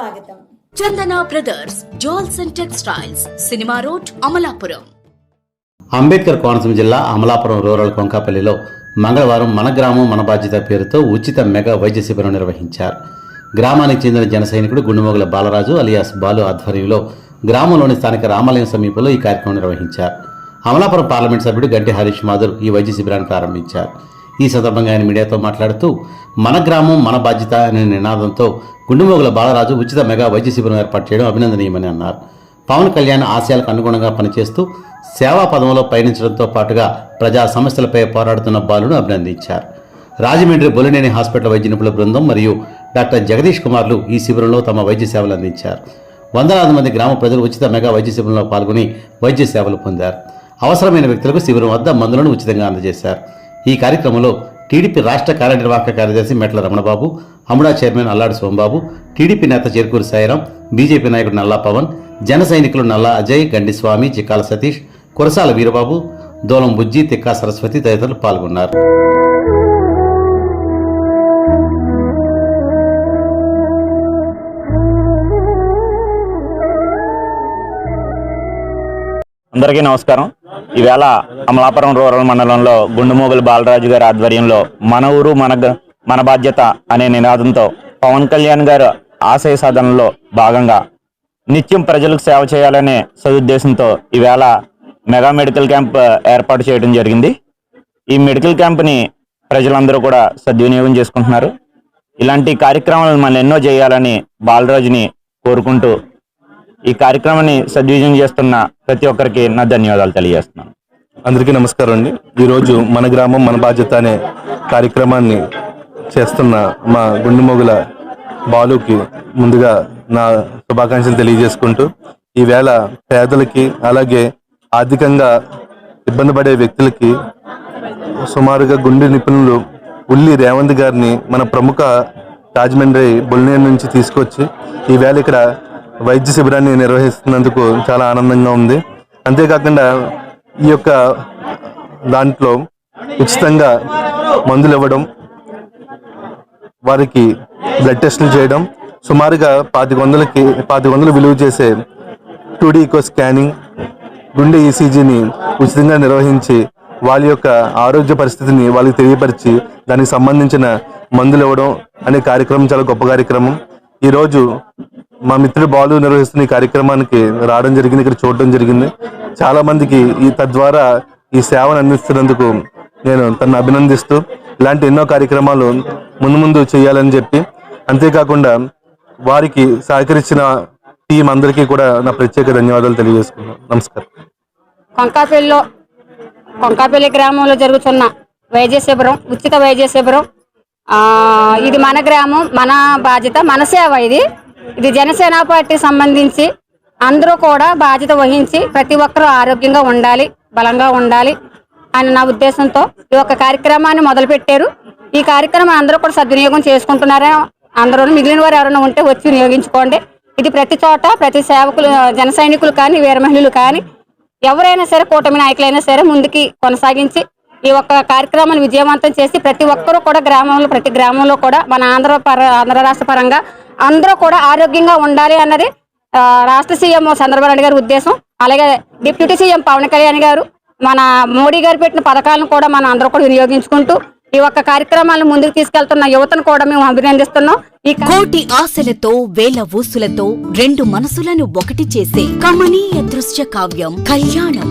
స్వాగతం. Chandana brothers jewels and textiles cinema road Amalapuram. Ambedkar Konaseema జిల్లా Amalapuram rural కొంకాపల్లిలో మంగళవారం మన గ్రామం మన బాధ్యత పేరుతో ఉచిత మెగా వైద్య శిబిరం నిర్వహించారు. గ్రామానికి చెందిన జన సైనికుడు గుండుమోగుల బాలరాజు అలియాస్ బాలు ఆధ్వర్యంలో గ్రామంలోని స్థానిక రామాలయం సమీపంలో ఈ కార్యక్రమం నిర్వహించారు. అమలాపురం పార్లమెంట్ సభ్యుడు గంటి హరీష్ మాధుర్ ఈ వైద్య శిబిరాన్ని ప్రారంభించారు. ఈ సందర్భంగా ఆయన మీడియాతో మాట్లాడుతూ మన గ్రామం మన బాధ్యత అనే నినాదంతో గుండుమోగుల బాలరాజు ఉచిత మెగా వైద్య శిబిరం ఏర్పాటు చేయడం అభినందనీయమని అన్నారు. పవన్ కళ్యాణ్ ఆశయాలకు అనుగుణంగా పనిచేస్తూ సేవా పదంలో పయనించడంతో పాటుగా ప్రజా సమస్యలపై పోరాడుతున్న బాలును అభినందించారు. రాజమండ్రి బొలినేని హాస్పిటల్ వైద్య నిపుణుల బృందం మరియు డాక్టర్ జగదీష్ కుమార్లు ఈ శిబిరంలో తమ వైద్య సేవలు అందించారు. వందలాది మంది గ్రామ ప్రజలు ఉచిత మెగా వైద్య శిబిరంలో పాల్గొని వైద్య సేవలు పొందారు. అవసరమైన వ్యక్తులకు శిబిరం వద్ద మందులను ఉచితంగా అందజేశారు. ఈ కార్యక్రమంలో టీడీపీ రాష్ట్ర కార్యనిర్వాహక కార్యదర్శి మెట్ల రమణబాబు అముడా చైర్మన్ అల్లాడు సోమబాబు టీడీపీ నేత చేరుకూరి సాయిరాం బీజేపీ నాయకుడు నల్లా పవన్ జన సైనికులు నల్లా అజయ్ గండిస్వామి చిక్కాల సతీష్ కురసాల వీరబాబు దోలం బుజ్జి తిక్కా సరస్వతి తదితరులు పాల్గొన్నారు. అందరికీ నమస్కారం. ఈవేళ అమలాపురం రూరల్ మండలంలో గుండుమోగుల బాలరాజు గారి ఆధ్వర్యంలో మన ఊరు మన మన బాధ్యత అనే నినాదంతో పవన్ కళ్యాణ్ గారు ఆశయ సాధనలో భాగంగా నిత్యం ప్రజలకు సేవ చేయాలనే సదుద్దేశంతో ఈవేళ మెగా మెడికల్ క్యాంప్ ఏర్పాటు చేయడం జరిగింది. ఈ మెడికల్ క్యాంప్ని ప్రజలందరూ కూడా సద్వినియోగం చేసుకుంటున్నారు. ఇలాంటి కార్యక్రమాలను మనం ఎన్నో చేయాలని బాలరాజుని కోరుకుంటూ ఈ కార్యక్రమాన్ని సద్వినియోగం చేస్తున్న ప్రతి ఒక్కరికి నా ధన్యవాదాలు తెలియజేస్తున్నాను. అందరికీ నమస్కారం అండి. ఈరోజు మన గ్రామం మన బాధ్యత అనే కార్యక్రమాన్ని చేస్తున్న మా గుండెమోగుల బాలుకి ముందుగా నా శుభాకాంక్షలు తెలియజేసుకుంటూ ఈవేళ పేదలకి అలాగే ఆర్థికంగా ఇబ్బంది పడే వ్యక్తులకి సుమారుగా గుండె నిపుణులు ఉల్లి రేవంత్ గారిని మన ప్రముఖ రాజమండ్రి బుల్నేర్ నుంచి తీసుకొచ్చి ఈవేళ ఇక్కడ వైద్య శిబిరాన్ని నిర్వహిస్తున్నందుకు చాలా ఆనందంగా ఉంది. అంతేకాకుండా ఈ యొక్క దాంట్లో ఉచితంగా మందులు ఇవ్వడం వారికి బ్లడ్ టెస్టులు చేయడం సుమారుగా పాతిక వందలకి పాతిక వందలు విలువ చేసే టూడీ ఈకో స్కానింగ్ గుండె ఈసీజీని ఉచితంగా నిర్వహించి వాళ్ళ యొక్క ఆరోగ్య పరిస్థితిని వాళ్ళకి తెలియపరిచి దానికి సంబంధించిన మందులు ఇవ్వడం అనే కార్యక్రమం చాలా గొప్ప కార్యక్రమం. ఈరోజు మా మిత్రుడు బాలు నిర్వహిస్తున్న ఈ కార్యక్రమానికి రావడం జరిగింది ఇక్కడ చూడడం జరిగింది. చాలా మందికి ఈ తద్వారా ఈ సేవను అందిస్తున్నందుకు నేను తను అభినందిస్తూ ఇలాంటి ఎన్నో కార్యక్రమాలు ముందు ముందు చేయాలని చెప్పి అంతేకాకుండా వారికి సహకరించిన టీం అందరికీ కూడా నా ప్రత్యేక ధన్యవాదాలు తెలియజేసుకున్నాను నమస్కారం. కొంకాపల్లిలో కొంకాపల్లి గ్రామంలో జరుగుతున్న వైద్య శిబిరం ఉచిత వైద్య శిబిరం. ఇది మన గ్రామం మన బాధ్యత మన సేవ ఇది. ఇది జనసేన పార్టీ సంబంధించి అందరూ కూడా బాధ్యత వహించి ప్రతి ఒక్కరూ ఆరోగ్యంగా ఉండాలి బలంగా ఉండాలి అని నా ఉద్దేశంతో ఈ యొక్క కార్యక్రమాన్ని మొదలుపెట్టారు. ఈ కార్యక్రమం అందరూ కూడా సద్వినియోగం చేసుకుంటున్నారా అందరూ మిగిలిన వారు ఎవరైనా ఉంటే వచ్చి వినియోగించుకోండి. ఇది ప్రతి చోట ప్రతి సేవకులు జన సైనికులు కానీ వీర మహిళలు కానీ ఎవరైనా సరే కూటమి నాయకులైనా సరే ముందుకి కొనసాగించి ఈ ఒక్క కార్యక్రమాన్ని విజయవంతం చేసి ప్రతి ఒక్కరూ కూడా గ్రామంలో ప్రతి గ్రామంలో కూడా మన ఆంధ్ర పర ఆంధ్ర రాష్ట్ర పరంగా అందరూ కూడా ఆరోగ్యంగా ఉండాలి అన్నది రాష్ట్ర సీఎం చంద్రబాబు నాయుడు గారి ఉద్దేశం. అలాగే డిప్యూటీ సీఎం పవన్ కళ్యాణ్ గారు మన మోడీ గారు పెట్టిన పథకాలను కూడా మనం అందరూ కూడా వినియోగించుకుంటూ ఈ ఒక్క కార్యక్రమాలను ముందుకు తీసుకెళ్తున్న యువతను కూడా మేము అభినందిస్తున్నాం. ఈ కోటి ఆశలతో వేల ఊసులతో రెండు మనసులను ఒకటి చేసే కమనీయ దృశ్య కావ్యం కళ్యాణం.